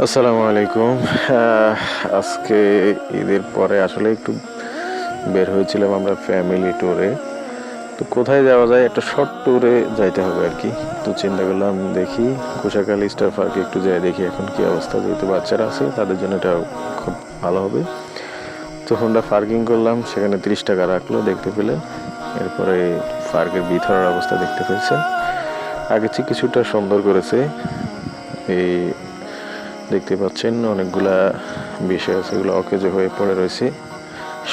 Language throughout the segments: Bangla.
আসসালামু আলাইকুম। আজকে ঈদের পরে আসলে একটু বের হয়েছিলাম আমরা ফ্যামিলি ট্যুরে তো কোথায় যাওয়া যায়? একটা শর্ট ট্যুরে যাইতে হবে আর কি। তো চিন্তা করলাম দেখি কুশাকালী স্টার পার্কে একটু যাই, দেখি এখন কি অবস্থা। যেহেতু বাচ্চারা আছে, তাদের জন্য এটা খুব ভালো হবে। তো হোন্ডা পার্কিং করলাম, সেখানে তিরিশ টাকা রাখল দেখতে পেলেন এরপরে পার্কের ভিতরের অবস্থা দেখতে পেয়েছেন আগে চেয়ে কিছুটা সুন্দর করেছে, এই দেখতে পাচ্ছেন অনেকগুলা বিষয় আছে, এগুলো অকেজো হয়ে পড়ে রয়েছে।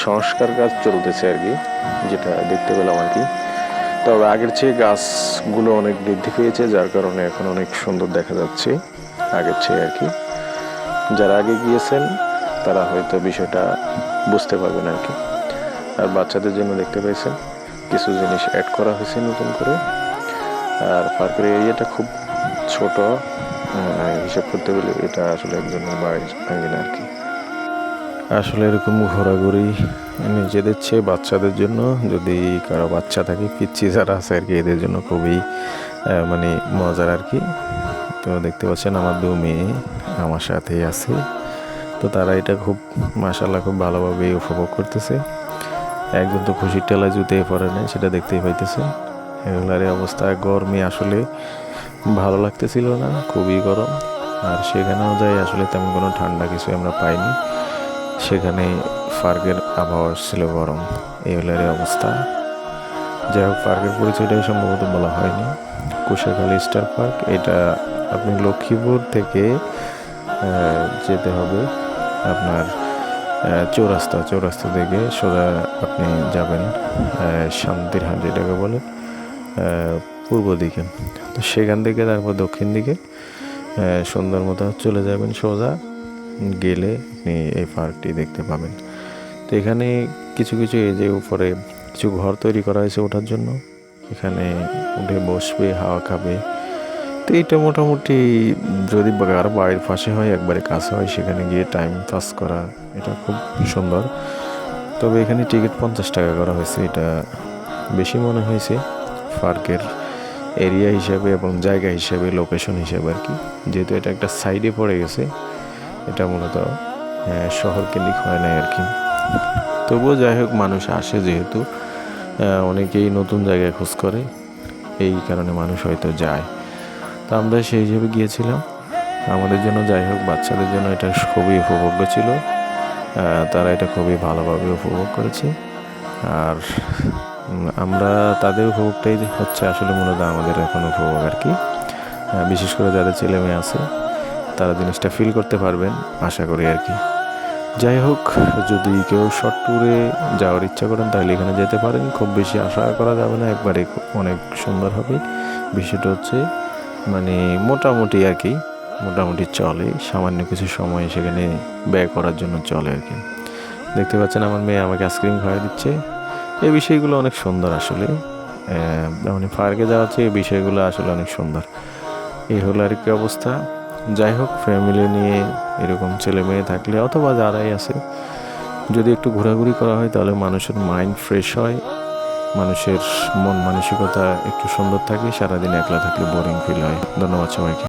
সংস্কার কাজ চলতেছে আর কি, যেটা দেখতে পেলাম আর কি। তবে আগের চেয়ে গাছগুলো অনেক বৃদ্ধি পেয়েছে, যার কারণে এখন অনেক সুন্দর দেখা যাচ্ছে আগের চেয়ে আর কি। যারা আগে গিয়েছেন, তারা হয়তো বিষয়টা বুঝতে পারবেন আর কি। আর বাচ্চাদের জন্য দেখতে পেয়েছেন কিছু জিনিস অ্যাড করা হয়েছে নতুন করে। আর পার্কের এরিয়াটা খুব ছোট হিসাব করতে গেলে এটা আসলে একজনের বাড়ির আঙ্গিনা আর কি। আসলে এরকম ঘোরাঘুরি নিজেদের চেয়ে বাচ্চাদের জন্য, যদি কারও বাচ্চা থাকে পিচ্ছি যারা আছে আর কি, এদের জন্য খুবই মানে মজার আর কি। তো দেখতে পাচ্ছেন আমার দু মেয়ে আমার সাথেই আছে। তো তারা এটা খুব মাসাল্লাহ খুব ভালোভাবে উপভোগ করতেছে। একজন তো খুশির টেলা জুতে পরে নেই, সেটা দেখতেই পাইতেছে এগুলার অবস্থা, গরমে আসলে ভালো লাগতেছিল না, খুবই গরম। আর সেখানেও যাই, আসলে তেমন কোনো ঠান্ডা কিছু আমরা পাইনি। সেখানে পার্কের আবহাওয়া ছিল গরম, এই হলো এর অবস্থা। যাই হোক, পার্কের পরিচয়টাই সম্ভবত বলা হয়নি। কুশাখালী স্টার পার্ক, এটা আপনি লক্ষ্মীপুর থেকে যেতে হবে। আপনার চৌরাস্তা চৌরাস্তা থেকে সোজা আপনি যাবেন শান্তির হাট, যেটাকে বলে পূর্ব দিকে। তো সেখান থেকে তারপর দক্ষিণ দিকে সুন্দর মতো চলে যাবেন সোজা। গেলে আপনি এই পার্কটি দেখতে পাবেন। তো এখানে কিছু কিছু এই যে উপরে কিছু ঘর তৈরি করা হয়েছে ওঠার জন্য। এখানে উঠে বসবে, হাওয়া খাবে। তো এইটা মোটামুটি যদি কারও বাড়ির পাশে হয়, একবারে কাছে হয়, সেখানে গিয়ে টাইম পাস করা এটা খুব সুন্দর। তবে এখানে টিকিট পঞ্চাশ টাকা করা হয়েছে, এটা বেশি মনে হয়েছে। পার্কের এরিয়া হিসাবে এবং জায়গা হিসাবে লোকেশন হিসাবে আর কি। যেহেতু এটা একটা সাইডে পড়ে গেছে, এটা মূলত শহর কেন্দ্রিক হয় নাই আর কি। তবুও যাই হোক, মানুষ আসে যেহেতু অনেকেই নতুন জায়গায় খোঁজ করে, এই কারণে মানুষ হয়তো যায়। তো আমরা সেই হিসেবে গিয়েছিলাম। আমাদের জন্য যাই হোক, বাচ্চাদের জন্য এটা খুবই উপভোগ্য ছিল। তারা এটা খুবই ভালোভাবে উপভোগ করেছে। আর আমরা তাদের উপভোগটাই হচ্ছে আসলে মূলত আমাদের এখন উপভোগ আর কি। বিশেষ করে যাদের ছেলে মেয়ে আছে, তারা জিনিসটা ফিল করতে পারবেন, আশা করি আর কি। যাই হোক, যদি কেউ শর্ট ট্যুরে যাওয়ার ইচ্ছা করেন, তাহলে এখানে যেতে পারেন। খুব বেশি আশা করা যাবে না, একবারে অনেক সুন্দর হবে। বিষয়টা হচ্ছে মানে মোটামুটি আর কি, মোটামুটি চলে। সামান্য কিছু সময় সেখানে ব্যয় করার জন্য চলে আর কি। দেখতে পাচ্ছেন আমার মেয়ে আমাকে আইসক্রিম খাওয়াই দিচ্ছে। এই বিষয়গুলো অনেক সুন্দর আসলে। মানে পার্কে যাওয়া হচ্ছে, এই বিষয়গুলো আসলে অনেক সুন্দর। এই হলো আর কি অবস্থা। যাই হোক ফ্যামিলি নিয়ে এরকম ছেলে মেয়ে থাকলে অথবা যারাই আছে, যদি একটু ঘোরাঘুরি করা হয়, তাহলে মানুষের মাইন্ড ফ্রেশ হয়, মানুষের মন মানসিকতা একটু সুন্দর থাকে, সারাদিন একলা থাকলে বোরিং ফিল হয়। ধন্যবাদ সবাইকে।